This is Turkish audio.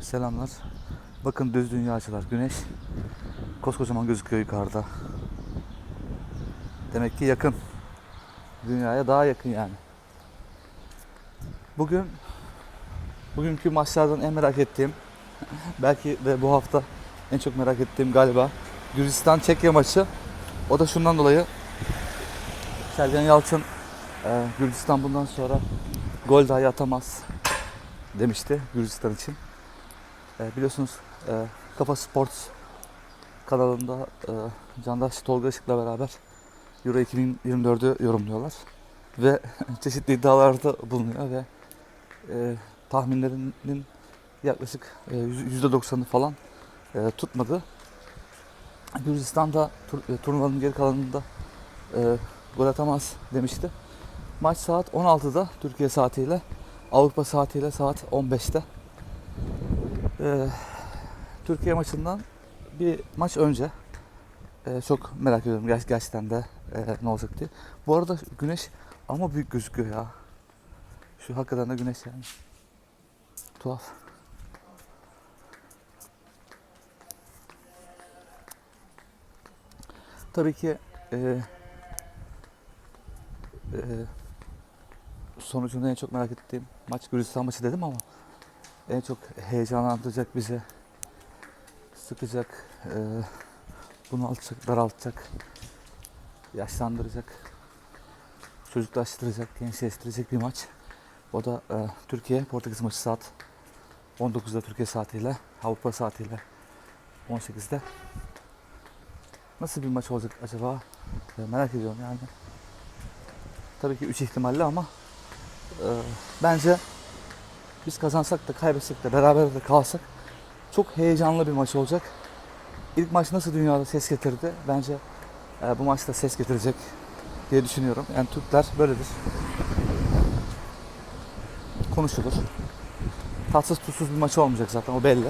Selamlar. Bakın düz dünyacılar. Güneş koskocaman gözüküyor yukarıda. Demek ki yakın. Dünyaya daha yakın yani. Bugün bugünkü maçlardan en merak ettiğim belki de bu hafta en çok merak ettiğim galiba Gürcistan Çekya maçı. O da şundan dolayı Sergen Yalçın e, Gürcistan bundan sonra gol dahi atamaz demişti Gürcistan için. E, biliyorsunuz e, Kafa Sports kanalında e, Candaş Tolga Işık'la beraber Euro 2024'ü yorumluyorlar. Ve çeşitli iddialarda bulunuyor ve e, tahminlerinin yaklaşık e, yüz- %90'ı falan e, tutmadı. Gürcistan'da tur, e, turnuvanın geri kalanında e, gol atamaz demişti. Maç saat 16'da Türkiye saatiyle, Avrupa saatiyle saat 15'te. Ee, Türkiye maçından bir maç önce e, çok merak ediyorum ger- gerçekten de e, ne olacak diye. Bu arada güneş ama büyük gözüküyor ya. Şu hakikaten de güneş yani. Tuhaf. Tabii ki e, e, sonucunu en çok merak ettiğim maç Gürcistan maçı dedim ama en çok heyecanlandıracak bizi sıkacak, e, bunaltacak, daraltacak, yaşlandıracak, çocuklaştıracak, gençleştirecek bir maç. O da e, Türkiye Portekiz maçı saat 19'da Türkiye saatiyle, Avrupa saatiyle 18'de. Nasıl bir maç olacak acaba? E, merak ediyorum yani. Tabii ki 3 ihtimalle ama e, bence biz kazansak da kaybetsek de beraber de kalsak çok heyecanlı bir maç olacak. İlk maç nasıl dünyada ses getirdi? Bence e, bu maçta ses getirecek diye düşünüyorum. Yani Türkler böyledir. Konuşulur. Tatsız tuzsuz bir maç olmayacak zaten o belli.